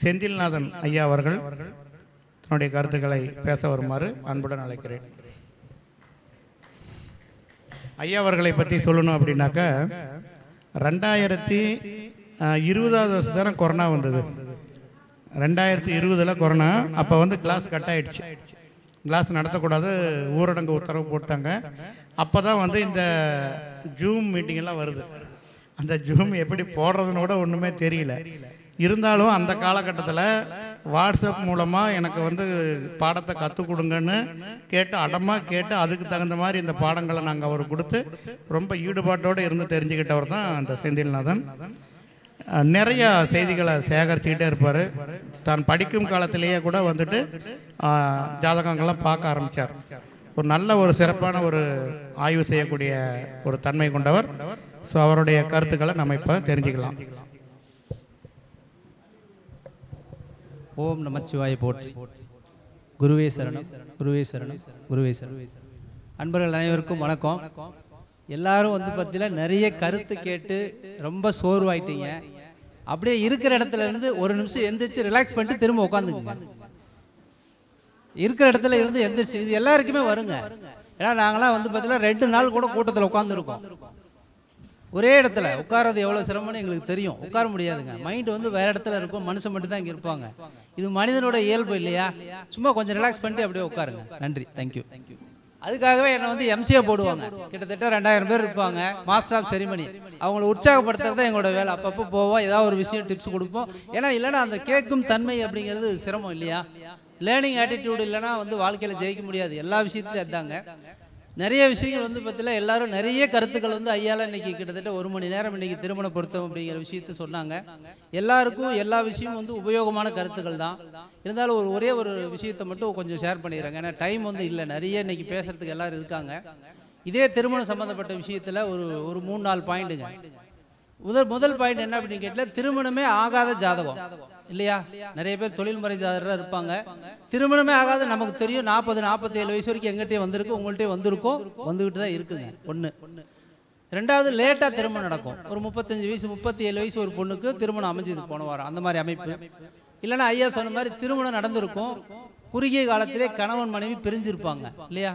செந்தில்நாதன் ஐயா அவர்கள் தன்னுடைய கருத்துக்களை பேச வருமாறு அன்புடன் அழைக்கிறேன். ஐயா அவர்களை பற்றி சொல்லணும் அப்படின்னாக்க ரெண்டாயிரத்தி இருபதாவது வருஷம் தானே கொரோனா வந்தது. ரெண்டாயிரத்தி இருபதில் கொரோனா அப்போ வந்து கிளாஸ் கட் ஆயிடுச்சு. கிளாஸ் நடத்தக்கூடாது ஊரடங்கு உத்தரவு போட்டாங்க. அப்போ தான் வந்து இந்த ஜூம் மீட்டிங்கெல்லாம் வருது. அந்த ஜூம் எப்படி போடுறதுன்னு கூட ஒன்றுமே தெரியல. இருந்தாலும் அந்த காலகட்டத்தில் வாட்ஸ்அப் மூலமாக எனக்கு வந்து பாடத்தை கற்றுக் கொடுங்கன்னு கேட்டு அடமாக கேட்டு அதுக்கு தகுந்த மாதிரி இந்த பாடங்களை நாங்கள் அவர் கொடுத்து ரொம்ப ஈடுபாட்டோடு இருந்து தெரிஞ்சுக்கிட்டவர் தான் அந்த செந்தில்நாதன். நிறைய செய்திகளை சேகரிச்சுக்கிட்டே இருப்பார். தான் படிக்கும் காலத்திலேயே கூட வந்துட்டு ஜாதகங்கள்லாம் பார்க்க ஆரம்பித்தார் ஒரு நல்ல ஒரு சிறப்பான ஒரு ஆய்வு செய்யக்கூடிய ஒரு தன்மை கொண்டவர். ஸோ அவருடைய கருத்துக்களை நம்ம இப்போ தெரிஞ்சுக்கலாம். ஓம் நமச்சிவாய போற்றி. குருவே சரணம் குருவே சரணம் குருவே சரணம். அன்பர்கள் அனைவருக்கும் வணக்கம். எல்லாரும் வந்து பார்த்தீங்கன்னா நிறைய கருத்து கேட்டு ரொம்ப சோர்வாயிட்டீங்க. அப்படியே இருக்கிற இடத்துல இருந்து ஒரு நிமிஷம் எந்திரிச்சு ரிலாக்ஸ் பண்ணிட்டு திரும்ப உட்காந்துக்குங்க. இருக்கிற இடத்துல இருந்து எந்திரிச்சு இது எல்லாருக்குமே வருங்க. ஏன்னா நாங்களாம் வந்து பார்த்தீங்கன்னா ரெண்டு நாள் கூட கூட்டத்தில் உட்காந்துருக்கோம் ஒரே இடத்துல உட்கார்றது எவ்வளவு சிரமம்னு எங்களுக்கு தெரியும். உட்கார முடியாதுங்க. மைண்ட் வந்து வேற இடத்துல இருக்கும். மனுஷன் மட்டும் தான் இங்க இருப்பாங்க. இது மனிதனோட இயல்பு இல்லையா? சும்மா கொஞ்சம் ரிலாக்ஸ் பண்ணிட்டு அப்படியே உட்காருங்க. நன்றி. தேங்க்யூ அதுக்காகவே என்னை வந்து எம்சிஏ போடுவாங்க. கிட்டத்தட்ட ரெண்டாயிரம் பேர் இருப்பாங்க. மாஸ்டர் ஆஃப் செரிமனி அவங்கள உற்சாகப்படுத்துறது தான் எங்களோட வேலை. அப்பப்போ போவோம். ஏதாவது ஒரு விஷயம் டிப்ஸ் கொடுப்போம். ஏன்னா இல்லைன்னா அந்த கேட்கும் தன்மை அப்படிங்கிறது சிரமம் இல்லையா? லேர்னிங் ஆட்டிடியூடு இல்லைன்னா வந்து வாழ்க்கையில ஜெயிக்க முடியாது. எல்லா விஷயத்துலையும் அதாங்க. நிறைய விஷயங்கள் வந்து பார்த்தீங்கன்னா எல்லாரும் நிறைய கருத்துக்கள் வந்து ஐயால இன்னைக்கு கிட்டத்தட்ட ஒரு மணி நேரம் இன்னைக்கு திருமண பொருத்தம் அப்படிங்கிற விஷயத்த சொன்னாங்க. எல்லாருக்கும் எல்லா விஷயமும் வந்து உபயோகமான கருத்துக்கள் தான். இருந்தாலும் ஒரு ஒரே ஒரு விஷயத்தை மட்டும் கொஞ்சம் ஷேர் பண்ணிடுறாங்க. ஏன்னா டைம் வந்து இல்லை. நிறைய இன்னைக்கு பேசுறதுக்கு எல்லாரும் இருக்காங்க. இதே திருமணம் சம்பந்தப்பட்ட விஷயத்துல ஒரு ஒரு மூணு நாலு பாயிண்ட்டுங்க முதல் முதல் பாயிண்ட் என்ன அப்படின்னு கேட்டால் திருமணமே ஆகாத ஜாதகம். இல்லையா? நிறைய பேர் தொழில்முறை ஜாதகராக இருப்பாங்க. திருமணமே ஆகாத நமக்கு தெரியும் நாற்பது நாற்பத்தி ஏழு வயசு வரைக்கும் எங்கிட்டே வந்திருக்கு உங்கள்கிட்ட வந்திருக்கும் வந்துகிட்டு தான் இருக்குங்க ஒன்று ரெண்டாவது லேட்டாக திருமணம் நடக்கும். ஒரு முப்பத்தஞ்சு வயசு முப்பத்தி ஏழு வயசு ஒரு பொண்ணுக்கு திருமணம் அமைஞ்சது போன வாரம் அந்த மாதிரி அமைப்பு. இல்லைன்னா ஐயா சொன்ன மாதிரி திருமணம் நடந்திருக்கும். குறுகிய காலத்திலே கணவன் மனைவி பிரிஞ்சிருப்பாங்க இல்லையா?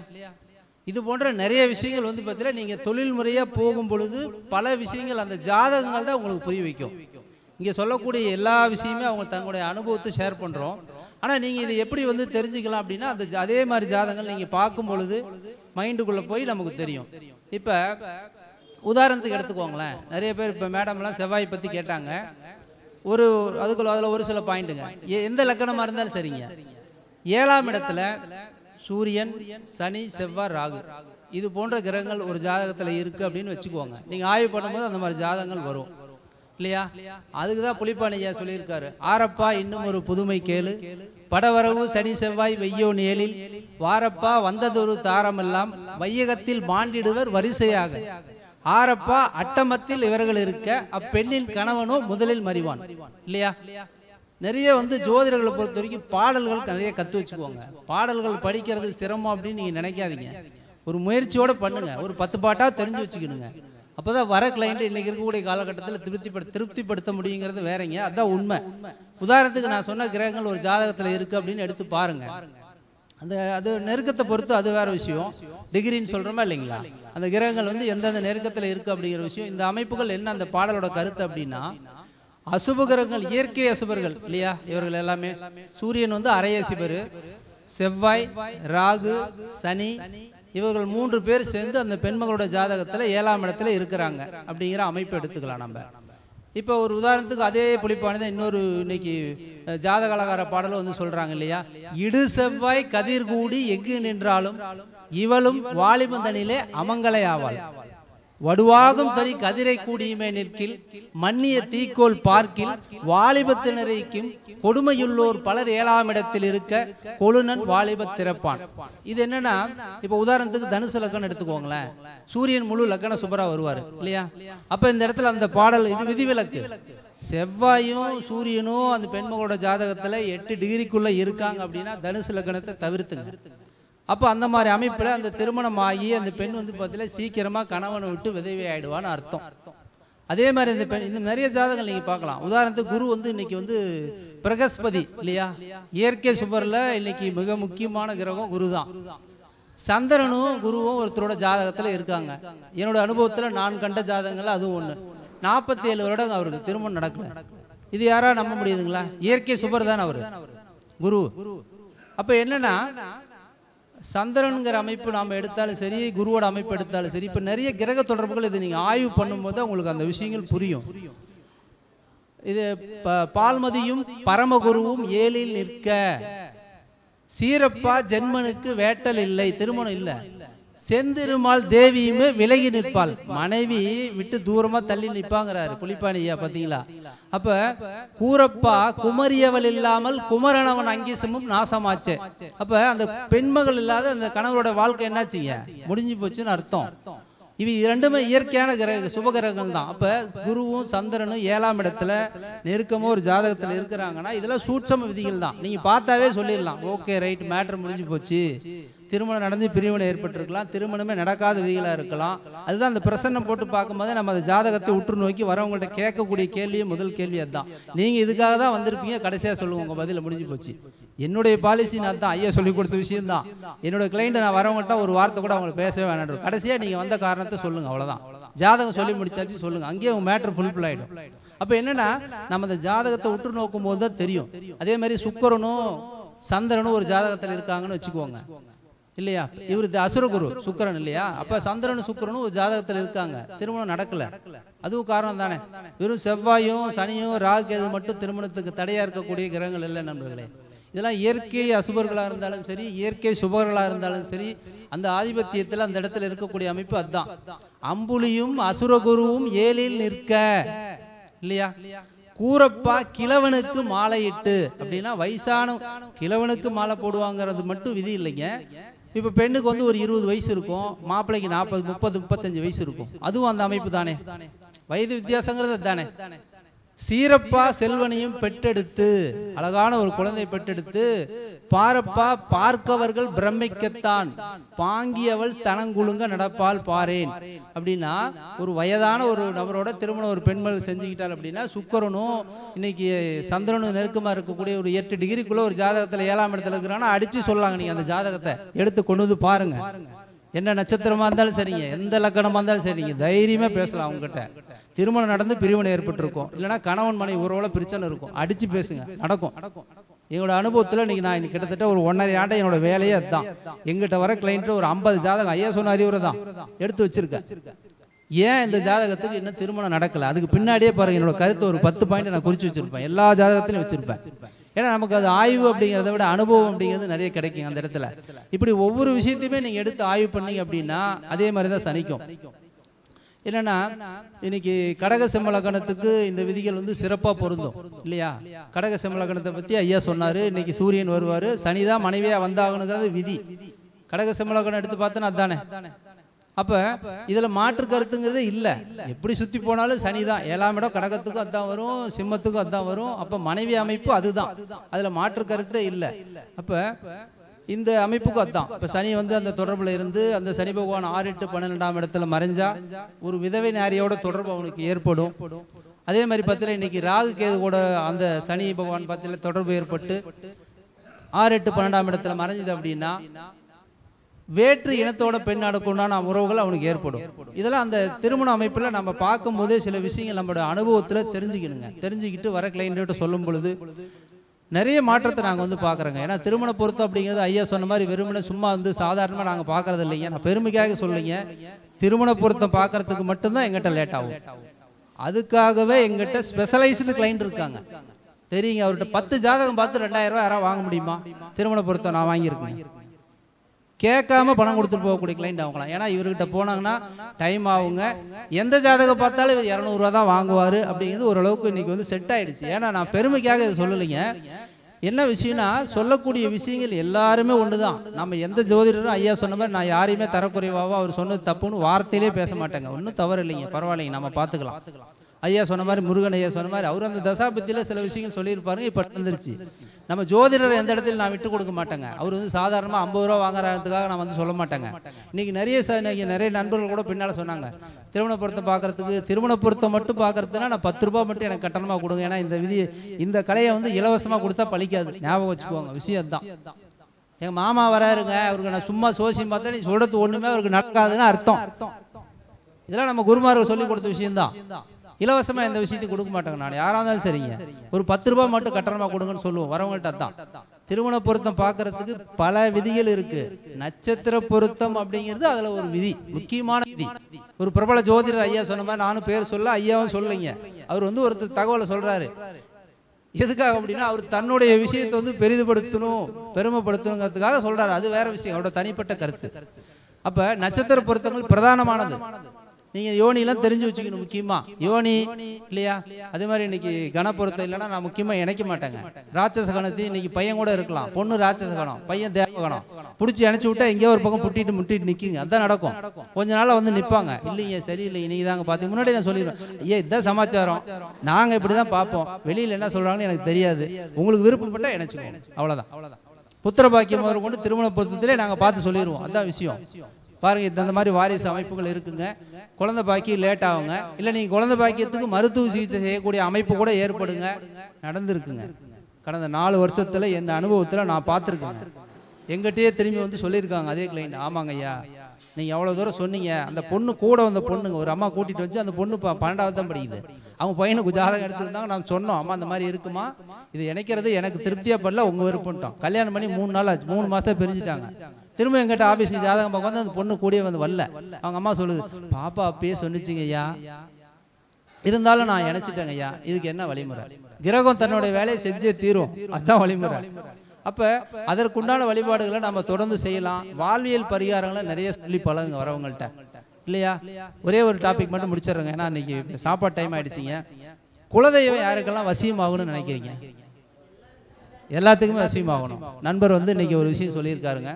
இது போன்ற நிறைய விஷயங்கள் வந்து பார்த்தீங்கன்னா நீங்கள் தொழில் முறையாக போகும் பொழுது பல விஷயங்கள் அந்த ஜாதகங்கள் தான் உங்களுக்கு புரிய வைக்கும். இங்கே சொல்லக்கூடிய எல்லா விஷயமே அவங்க தங்களுடைய அனுபவத்தை ஷேர் பண்ணுறோம் ஆனால் நீங்கள் இதை எப்படி வந்து தெரிஞ்சுக்கலாம் அப்படின்னா அந்த அதே மாதிரி ஜாதகங்கள் நீங்கள் பார்க்கும் பொழுது மைண்டுக்குள்ளே போய் நமக்கு தெரியும். இப்போ உதாரணத்துக்கு எடுத்துக்கோங்களேன். நிறைய பேர் இப்போ மேடம்லாம் செவ்வாய் பற்றி கேட்டாங்க. ஒரு அதுக்குள்ள அதில் ஒரு சில பாயிண்ட்டுங்க எந்த லக்கணமாக இருந்தாலும் சரிங்க. ஏழாம் இடத்துல சூரியன் சனி செவ்வாய் ராகு. இது போன்ற கிரகங்கள் ஒரு ஜாதகத்தில் இருக்குது அப்படின்னு வச்சுக்குவாங்க நீங்கள் ஆய்வு பண்ணும்போது அந்த மாதிரி ஜாதகங்கள் வரும். இல்லையா? அதுக்கு தான் புலிப்பாணி ஐயா சொல்லியிருக்காரு. ஆரப்பா இன்னும் ஒரு புதுமை கேளு. படவரவு சனி செவ்வாய் வெய்யோ நேலில் வாரப்பா வந்ததொரு தாரமெல்லாம் வையகத்தில் மாண்டிடுவர் வரிசையாக. ஆரப்பா அட்டமத்தில் இவர்கள் இருக்க அப்பெண்ணின் கணவனோ முதலில் மறிவான். இல்லையா? நிறைய வந்து ஜோதிடர்களை பொறுத்த வரைக்கும் பாடல்கள் நிறைய கத்து வச்சுக்குவாங்க. பாடல்கள் படிக்கிறது சிரமம் அப்படின்னு நீங்க நினைக்காதீங்க. ஒரு முயற்சியோட பண்ணுங்க. ஒரு பத்து பாட்டா தெரிஞ்சு வச்சுக்கணுங்க அப்போ தான் வர கிளைண்ட் இன்னைக்கு இருக்கக்கூடிய காலகட்டத்தில் திருப்திப்படு திருப்திப்படுத்த முடியுங்கிறது வேறங்க. அதுதான் உண்மை. உதாரணத்துக்கு நான் சொன்ன கிரகங்கள் ஒரு ஜாதகத்தில் இருக்குது அப்படின்னு எடுத்து பாருங்க. அந்த அது நெருக்கத்தை பொறுத்து அது வேற விஷயம். டிகிரின்னு சொல்கிறோமா இல்லைங்களா? அந்த கிரகங்கள் வந்து எந்தெந்த நெருக்கத்தில் இருக்குது அப்படிங்கிற விஷயம். இந்த அமைப்புகள் என்ன அந்த பாடலோட கருத்து அப்படின்னா அசுப கிரகங்கள் இயற்கை அசுபர்கள் இல்லையா? இவர்கள் எல்லாமே. சூரியன் வந்து அரைய அசுபர் செவ்வாய் ராகு சனி இவர்கள் மூன்று பேர் சேர்ந்து அந்த பெண்மகளோட ஜாதகத்துல ஏழாம் இடத்துல இருக்கிறாங்க. அப்படிங்கிற அமைப்பு எடுத்துக்கலாம் நம்ம. இப்போ ஒரு உதாரணத்துக்கு அதே புலிப்பானதை இன்னொரு இன்னைக்கு ஜாதக அலங்கார பாடலும் வந்து சொல்றாங்க இல்லையா? இடு செவ்வாய் கதிர் கூடி எங்கு நின்றாலும் இவளும் வாலிபந்தனிலே அமங்கலை ஆவாள் வடுவாகும் சரி கதிரை கூடியுமே நிற்கில் மன்னிய தீக்கோல் பார்க்கில் வாலிபத்தினரைக்கும் கொடுமையுள்ளோர் பலர் ஏழாம் இடத்தில் இருக்க கொழுநன் வாலிபத் திறப்பான். இது என்னன்னா இப்ப உதாரணத்துக்கு தனுசு லக்கணம் எடுத்துக்கோங்களேன். சூரியன் முழு லக்கண சுபரா வருவாரு இல்லையா? அப்ப இந்த இடத்துல அந்த பாடல் இது விதிவிலக்கு. செவ்வாயும் சூரியனும் அந்த பெண்மகளோட ஜாதகத்துல எட்டு டிகிரிக்குள்ள இருக்காங்க அப்படின்னா தனுசு லக்கணத்தை தவிர்த்துங்க. அப்போ அந்த மாதிரி அமைப்பில் அந்த திருமணம் ஆகி அந்த பெண் வந்து பார்த்தீங்கன்னா சீக்கிரமாக கணவனை விட்டு விதவி ஆயிடுவான்னு அர்த்தம். அதே மாதிரி இந்த பெண் இந்த நிறைய ஜாதகங்கள் நீங்கள் பார்க்கலாம். உதாரணத்துக்கு குரு வந்து இன்னைக்கு வந்து பிரகஸ்பதி இல்லையா? இயற்கை சுபரில் இன்னைக்கு மிக முக்கியமான கிரகம் குரு தான் சந்திரனும் குருவும் ஒருத்தரோட ஜாதகத்தில் இருக்காங்க. என்னோட அனுபவத்தில் நான் கண்ட ஜாதகங்கள் அதுவும் ஒன்று நாற்பத்தி ஏழு வருடம் அவருக்கு திருமணம் நடக்கல. இது யாரா நம்ப முடியுதுங்களா? இயற்கை சுபர் தானே அவர். குரு. அப்போ என்னன்னா சந்திரனுங்கிற அமைப்பு நாம எடுத்தாலும் சரி குருவோட அமைப்பு எடுத்தாலும் சரி இப்ப நிறைய கிரக தொடர்புகள் இதை நீங்க ஆய்வு பண்ணும்போது உங்களுக்கு அந்த விஷயங்கள் புரியும். இது ப- பால்மதியும் பரமகுருவும் ஏழில் நிற்க. சீரப்பா ஜென்மனுக்கு வேட்டல் இல்லை திருமணம் இல்ல. செந்திருமாள் தேவியுமே விலகி நிற்பாள். மனைவி விட்டு தூரமா தள்ளி நிற்பாங்கிறாரு. புலிப்பாணி பாத்தீங்களா அப்ப கூரப்பா குமரியவள் இல்லாமல் குமரனவன் அங்கீசமும் நாசமாச்சு. அப்ப அந்த பெண்மகள் இல்லாத அந்த கணவரோட வாழ்க்கை என்னாச்சுங்க? முடிஞ்சு போச்சுன்னு அர்த்தம். இவை இரண்டுமே இயற்கையான கிரக சுபகிரகங்கள் தான். அப்ப குருவும் சந்திரனும் ஏழாம் இடத்துல நெருக்கமோ ஒரு ஜாதகத்துல இருக்கிறாங்கன்னா இதெல்லாம் சூட்சம விதிகள் தான். நீங்க பார்த்தாவே சொல்லிடலாம். ஓகே ரைட் மேட்டர் முடிஞ்சு போச்சு. திருமணம் நடந்து பிரிவினை ஏற்பட்டிருக்கலாம். திருமணமே நடக்காத விதிகளாக இருக்கலாம். அதுதான் அந்த பிரசன்னம் போட்டு பார்க்கும்போது நம்ம அந்த ஜாதகத்தை உற்று நோக்கி வரவங்கள்ட்ட கேட்கக்கூடிய கேள்வியும் முதல் கேள்வி அதுதான். நீங்கள் இதுக்காக தான் வந்திருப்பீங்க கடைசியா சொல்லுவோம் உங்கள் பதில் முடிஞ்சு போச்சு. என்னுடைய பாலிசி நான் தான் ஐயா சொல்லி கொடுத்த விஷயம் தான். என்னோட கிளைண்ட் நான் வரவங்கள்ட்ட ஒரு வார்த்தை கூட அவங்களுக்கு பேசவே வேணாம் கடைசியா நீங்க வந்த காரணத்தை சொல்லுங்க அவ்வளோதான் ஜாதகம் சொல்லி முடிச்சாச்சு சொல்லுங்க. அங்கேயே உங்கள் மேட்ரு ஃபுல்ஃபில் ஆகிடும் அப்போ என்னன்னா நம்ம அந்த ஜாதகத்தை உற்று நோக்கும் போது தான் தெரியும். அதே மாதிரி சுக்கரனும் சந்திரனும் ஒரு ஜாதகத்தில் இருக்காங்கன்னு வச்சுக்கோங்க. இல்லையா? இவரு அசுரகுரு சுக்கரன் இல்லையா? அப்ப சந்திரனும் சுக்கரனும் ஒரு ஜாதகத்துல இருக்காங்க. திருமணம் நடக்கல. அதுவும் காரணம் தானே. வெறும் செவ்வாயும் சனியும் ராகு கேது மட்டும் திருமணத்துக்கு தடையா இருக்கக்கூடிய கிரகங்கள் இல்லை நண்பர்களே. இதெல்லாம் இயற்கை அசுபர்களா இருந்தாலும் சரி இயற்கை சுபர்களா இருந்தாலும் சரி அந்த ஆதிபத்தியத்துல அந்த இடத்துல இருக்கக்கூடிய அமைப்பு அதுதான். அம்புலியும் அசுரகுருவும் ஏழில் நிற்க. இல்லையா? கூரப்பா கிழவனுக்கு மாலையிட்டு. அப்படின்னா வயசான கிழவனுக்கு மாலை போடுவாங்கிறது மட்டும் விதி இல்லைங்க. இப்ப பெண்ணுக்கு வந்து ஒரு இருபது வயசு இருக்கும் மாப்பிள்ளைக்கு நாற்பது முப்பது முப்பத்தஞ்சு வயசு இருக்கும். அதுவும் அந்த அமைப்பு தானே. வயது வித்தியாசங்கிறது தானே சீரப்பா செல்வனையும் பெற்றெடுத்து அழகான ஒரு குழந்தை பெற்றெடுத்து பாரப்பா பார்க்கவர்கள் பிரமிக்கத்தான். பாங்கியவள் தனங்குழுங்க நடப்பால் பாரேன். அப்படின்னா ஒரு வயதான ஒரு நபரோட திருமணம் ஒரு பெண்மல் செஞ்சுக்கிட்டாள் அப்படின்னா சுக்கரனும் இன்னைக்கு சந்திரனும் நெருக்கமா இருக்கக்கூடிய ஒரு எட்டு டிகிரிக்குள்ள ஒரு ஜாதகத்துல ஏழாம் இடத்துல இருக்கிறான்னா அடிச்சு சொல்லாங்க நீங்க அந்த ஜாதகத்தை. எடுத்து கொண்டு வந்து பாருங்க. என்ன நட்சத்திரமா இருந்தாலும் சரிங்க எந்த லக்கணமா இருந்தாலும் சரிங்க தைரியமா பேசலாம் அவங்ககிட்ட. திருமணம் நடந்து பிரிவினை ஏற்பட்டிருக்கும். இல்லைன்னா கணவன் மனைவி உறவுல பிரச்சனை இருக்கும். அடிச்சு பேசுங்க நடக்கும். எங்களோட அனுபவத்தில் இன்னைக்கு நான் இன்னைக்கு கிட்டத்தட்ட ஒரு ஒன்றரை ஆண்டை என்னோட வேலையே அதுதான். எங்கிட்ட வர கிளைண்ட்டு ஒரு ஐம்பது ஜாதகம் ஐயா சொன்ன அறிவுரை தான். எடுத்து வச்சிருக்கேன். ஏன் இந்த ஜாதகத்துக்கு இன்னும் திருமணம் நடக்கல? அதுக்கு பின்னாடியே பாருங்க என்னோட கருத்து ஒரு பத்து பாயிண்ட் நான் குறிச்சு வச்சிருப்பேன். எல்லா ஜாதகத்திலையும் வச்சிருப்பேன். ஏன்னா நமக்கு அது ஆய்வு அப்படிங்கிறத விட அனுபவம் அப்படிங்கிறது நிறைய கிடைக்கும் அந்த இடத்துல. இப்படி ஒவ்வொரு விஷயத்தையுமே நீங்க எடுத்து ஆய்வு பண்ணீங்க அப்படின்னா அதே மாதிரி தான் சனிக்கும். என்னன்னா இன்னைக்கு கடக செம்மலக்கணத்துக்கு இந்த விதிகள் வந்து சிறப்பா பொருந்தும். இல்லையா? கடக செம்மலக்கணத்தை பத்தி ஐயா சொன்னாரு. இன்னைக்கு சூரியன் வருவாரு. சனிதான் மனைவியா வந்தாகணுங்கிறது விதி. கடக செம்மலக்கணம் எடுத்து பார்த்தோன்னா அதானே? அப்ப இதுல மாற்று கருத்துங்கிறது இல்ல. எப்படி சுத்தி போனாலும் சனிதான் ஏழாம் இடம் கடகத்துக்கும் அதான் வரும் சிம்மத்துக்கும் அதான் வரும். அப்ப மனைவி அமைப்பு அதுதான். அதுல மாற்று கருத்தே இல்ல. அப்ப இந்த அமைப்புக்கும் அதான். இப்ப சனி வந்து அந்த தொடர்புல இருந்து அந்த சனி பகவான் ஆறு எட்டு பன்னிரெண்டாம் இடத்துல மறைஞ்சா ஒரு விதவை நாரியோட தொடர்பு அவனுக்கு ஏற்படும். அதே மாதிரி பத்தில இன்னைக்கு ராகு கேது கூட அந்த சனி பகவான் பத்தில தொடர்பு ஏற்பட்டு ஆறு எட்டு பன்னெண்டாம் இடத்துல மறைஞ்சது அப்படின்னா வேற்று இனத்தோட பெண் உண்டான உறவுகள் அவனுக்கு ஏற்படும். இதெல்லாம் அந்த திருமண அமைப்புல நம்ம பார்க்கும்போதே சில விஷயங்கள் நம்மளோட அனுபவத்துல தெரிஞ்சுக்கணுங்க. தெரிஞ்சுக்கிட்டு வர கிளைண்ட்டு சொல்லும் பொழுது நிறைய மாற்றத்தை நாங்கள் வந்து பார்க்குறோங்க. ஏன்னா திருமண பொருத்தம் அப்படிங்கிறது ஐயா சொன்ன மாதிரி வெறுமனே சும்மா வந்து சாதாரணமாக நாங்கள் பார்க்கறது இல்லைங்க. நான் பெருமைக்காக சொல்லுங்க. திருமண பொருத்தம் பார்க்கறதுக்கு மட்டும்தான் எங்கிட்ட லேட் ஆகும். அதுக்காகவே எங்கிட்ட ஸ்பெஷலைஸ்டு கிளைண்ட் இருக்காங்க. தெரியுங்க அவர்கிட்ட பத்து ஜாதகம் பார்த்து ரெண்டாயிரம் ரூபாய் யாராவது வாங்க முடியுமா? திருமண பொருத்தம் நான் வாங்கியிருக்கேன். கேட்காம பணம் கொடுத்துட்டு போகக்கூடிய கிளைண்ட் அவங்களாம். ஏன்னா இவர்கிட்ட போனாங்கன்னா டைம் ஆகுங்க. எந்த ஜாதகம் பார்த்தாலும் இவர் இரநூறுவா தான் வாங்குவார் அப்படிங்கிறது ஓரளவுக்கு இன்னைக்கு வந்து செட் ஆயிடுச்சு. ஏன்னா நான் பெருமைக்காக இதை சொல்லலைங்க. என்ன விஷயம்னா சொல்லக்கூடிய விஷயங்கள் எல்லாருமே ஒண்ணுதான். நம்ம எந்த ஜோதிடரும் ஐயா சொன்ன மாதிரி நான் யாரையுமே தரக்குறைவாவோ அவர் சொன்னது தப்புன்னு வார்த்தையிலே பேச மாட்டேங்க. ஒன்றும் தவறு இல்லைங்க. பரவாயில்லைங்க. நம்ம பார்த்துக்கலாம். ஐயா சொன்ன மாதிரி முருகன் ஐயா சொன்ன மாதிரி அவர் அந்த தசாபத்தியில் சில விஷயங்கள் சொல்லியிருப்பாருங்க இப்போ நடந்துருச்சு. நம்ம ஜோதிடர் எந்த இடத்துல நான் விட்டு கொடுக்க மாட்டேங்க. அவர் வந்து சாதாரணமாக ஐம்பது ரூபா வாங்குறதுக்காக நான் வந்து சொல்ல மாட்டேங்க. இன்னைக்கு நிறைய ச- இன்னைக்கு நிறைய நண்பர்கள் கூட பின்னால் சொன்னாங்க. திருமண பொருத்தம் பார்க்கறதுக்கு திருமண பொருத்தம் மட்டும் பார்க்கறதுனா நான் பத்து ரூபாய் மட்டும் எனக்கு கட்டணமாக கொடுங்க. ஏன்னா இந்த விதி இந்த கலையை வந்து இலவசமாக கொடுத்தா பழிக்காது. ஞாபகம் வச்சுக்கோங்க விஷயம் தான் எங்க மாமா வராருங்க அவருக்கு நான் சும்மா சோசியம் பார்த்தா நீ சொல்றது ஒண்ணுமே அவருக்கு நடக்காதுன்னு அர்த்தம். இதெல்லாம் நம்ம குருமார்கள் சொல்லி கொடுத்த விஷயம்தான். இலவசமா எந்த விஷயத்தையும் கொடுக்க மாட்டாங்க. நான் யாரா இருந்தாலும் சரிங்க. ஒரு பத்து ரூபாய் மட்டும் கட்டணமா கொடுங்கன்னு சொல்லுவோம். வரவங்கள்ட்ட தான் திருமண பொருத்தம் பார்க்கறதுக்கு பல விதிகள் இருக்கு. நட்சத்திர பொருத்தம் அப்படிங்கிறது அதுல ஒரு விதி முக்கியமான விதி. ஒரு பிரபல ஜோதிடர் ஐயா சொன்ன மாதிரி நானும் பேர் சொல்ல ஐயாவும் சொல்லுங்க. அவர் வந்து ஒருத்தர் தகவலை சொல்றாரு. எதுக்காக அப்படின்னா அவர் தன்னுடைய விஷயத்தை வந்து பெரிதுபடுத்தணும் பெருமைப்படுத்தணுங்கிறதுக்காக சொல்றாரு. அது வேற விஷயம். அவரோட தனிப்பட்ட கருத்து. அப்ப நட்சத்திர பொருத்தங்கள் பிரதானமானது. நீங்க யோனிலாம் தெரிஞ்சு வச்சுக்கணும் முக்கியமா. யோனி இல்லையா? அதே மாதிரி இன்னைக்கு கண இல்லைன்னா நான் முக்கியமா இணைக்க மாட்டேங்க. ராட்சச கணத்தையும் இன்னைக்கு பையன் கூட இருக்கலாம். பொண்ணு ராட்சச கணம் பையன் தேவ கணம். பிடிச்சி இணைச்சு விட்டா எங்கேயோ ஒரு பக்கம் புட்டிட்டு முட்டிட்டு நிக்கிங்க. அதான் நடக்கும். கொஞ்ச நாள்ல வந்து நிப்பாங்க. இல்லைங்க சரியில்லை இன்னைக்கு தாங்க பார்த்து முன்னாடி நான் சொல்லிடுவேன். ஐயா இதுதான் சமாச்சாரம். நாங்க இப்படிதான் பார்ப்போம். வெளியில என்ன சொல்றாங்கன்னு எனக்கு தெரியாது. உங்களுக்கு விருப்பப்பட்டா இணைச்சுக்கோங்க. அவ்வளவுதான். புத்திர பாக்கியம் கொண்டு திருமண பொருத்தத்திலே நாங்க பார்த்து சொல்லிடுவோம். அதான் விஷயம். பாருங்க இந்த மாதிரி வாரிசு அமைப்புகள் இருக்குங்க. குழந்தை பாக்கியம் லேட் ஆகுங்க. இல்ல நீங்க குழந்தை பாக்கியத்துக்கு மருத்துவ சிகிச்சை செய்யக்கூடிய அமைப்பு கூட ஏற்படுங்க. நடந்திருக்குங்க. கடந்த நாலு வருஷத்துல எந்த அனுபவத்துல நான் பார்த்துருக்கேன் எங்கிட்டயே திரும்பி வந்து சொல்லியிருக்காங்க அதே கிளைண்ட் ஆமாங்க ஐயா. நீங்க எவ்வளவு தூரம் சொன்னீங்க. அந்த பொண்ணு கூட வந்த பொண்ணுங்க ஒரு அம்மா கூட்டிட்டு வச்சு அந்த பொண்ணு பன்னெண்டாவது தான் படிக்குது. அவங்க பையனுக்கு ஜாதகம் எடுத்திருந்தாங்க நான் சொன்னோம் அம்மா அந்த மாதிரி இருக்குமா? இது இணைக்கிறது எனக்கு திருப்தியா பண்ணல உங்க விருப்பம்ட்டோம் கல்யாணம் பண்ணி மூணு நாள் ஆச்சு மூணு மாசம் பிரிஞ்சுட்டாங்க. திரும்ப எங்கிட்ட ஆபீஸ்க்கு ஜாதகம் பார்க்க வந்து அந்த பொண்ணு கூடயே வந்து வரல. அவங்க அம்மா சொல்லுது பாப்பா அப்பயே சொன்னிச்சிங்க ஐயா. இருந்தாலும் நான் இணைச்சிட்டேங்க ஐயா. இதுக்கு என்ன வழிமுறை? கிரகம் தன்னுடைய வேலையை செஞ்சே தீரும். அதான் வழிமுறை. அப்ப அதற்குண்டான வழிபாடுகளை நம்ம தொடர்ந்து செய்யலாம். வாழ்வியல் பரிகாரங்களை நிறைய சொல்லி பழகுங்க வரவங்கள்ட்ட. இல்லையா? ஒரே ஒரு டாபிக் மட்டும் முடிச்சிடுறேங்க. ஏன்னா இன்னைக்கு சாப்பாடு டைம் ஆயிடுச்சுங்க. குலதெய்வம் யாருக்கெல்லாம் வசியமாகணும்னு நினைக்கிறீங்க? எல்லாத்துக்குமே வசியமாகணும். நண்பர் வந்து இன்னைக்கு ஒரு விஷயம் சொல்லியிருக்காருங்க.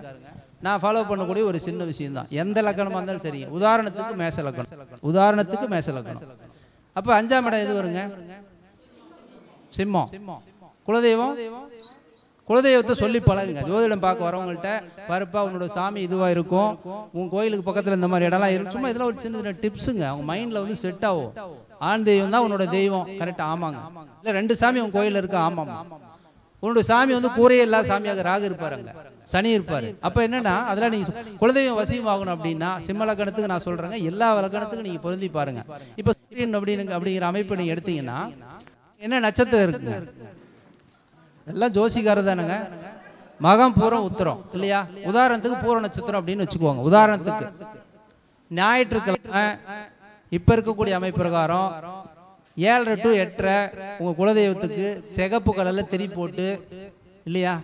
நான் ஃபாலோ பண்ணக்கூடிய ஒரு சின்ன விஷயம் தான் எந்த லக்கணமா இருந்தாலும் சரிங்க உதாரணத்துக்கு மேச லக்கணம். உதாரணத்துக்கு மேச லக்கணம். அப்போ அஞ்சாம் இடம் எது வருங்க? சிம்மம். குலதெய்வம்? குலதெய்வத்தை சொல்லி பழகுங்க. ஜோதிடம் பார்க்க வரவங்கள்ட்ட பருப்பா உன்னோட சாமி இதுவா இருக்கும். உன் கோயிலுக்கு பக்கத்துல இந்த மாதிரி இடம்லாம் இருக்கும் சும்மா இதெல்லாம் ஒரு சின்ன சின்ன டிப்ஸுங்க அவங்க மைண்ட்ல வந்து செட் ஆகும். ஆண் தெய்வம் தான் உன்னோட தெய்வம். கரெக்டாக ஆமாங்க. இல்ல ரெண்டு சாமி உன் கோயிலில் இருக்கு? ஆமாம். உன்னோட சாமி வந்து கூரையே இல்லாத சாமியாக ராகு இருப்பாருங்க. சனி இருப்பாரு. அப்ப என்னன்னா அதெல்லாம் நீங்க குலதெய்வம் வசியம் ஆகணும் அப்படின்னா சிம்ம லக்கணத்துக்கு நான் சொல்றேங்க. எல்லா லக்கணத்துக்கும் நீங்க பொருந்தி பாருங்க. இப்ப சூரியன் அப்படின்னு அப்படிங்கிற அமைப்பு நீங்க எடுத்தீங்கன்னா என்ன நட்சத்திரம் இருக்குங்க? எல்லாம் ஜோசிக்காரர் தானுங்க. மகம் பூரம் உத்தரம் இல்லையா? உதாரணத்துக்கு பூர நட்சத்திரம் அப்படின்னு வச்சுக்குவாங்க உதாரணத்துக்கு. ஞாயிற்றுக்கிழமை இப்ப இருக்கக்கூடிய அமைப்பு பிரகாரம் ஏழரை டு எட்டரை உங்க குலதெய்வத்துக்கு சிகப்பு கலர்ல திரி போட்டு இல்லையா?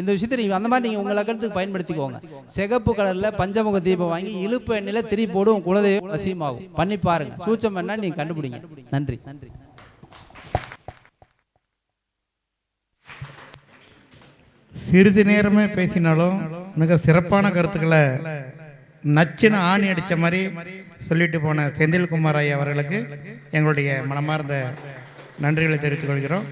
இந்த விஷயத்தை நீங்க அந்த மாதிரி நீங்க உங்க லக்கணத்துக்கு பயன்படுத்திக்கோங்க. சிகப்பு கலர்ல பஞ்சமுக தீபம் வாங்கி இழுப்பு எண்ணெயில திரி போடு உங்க குலதெய்வம் வசியமாகும் பண்ணி பாருங்க. சூச்சம் என்ன நீங்க கண்டுபிடிங்க. நன்றி நன்றி. சிறிது நேரமே பேசினாலும் மிக சிறப்பான கருத்துக்களை நச்சுன்னு ஆணி அடித்த மாதிரி சொல்லிட்டு போன செந்தில்குமார் ஐயா அவர்களுக்கு எங்களுடைய மனமார்ந்த நன்றிகளை தெரிவித்துக் கொள்கிறோம்.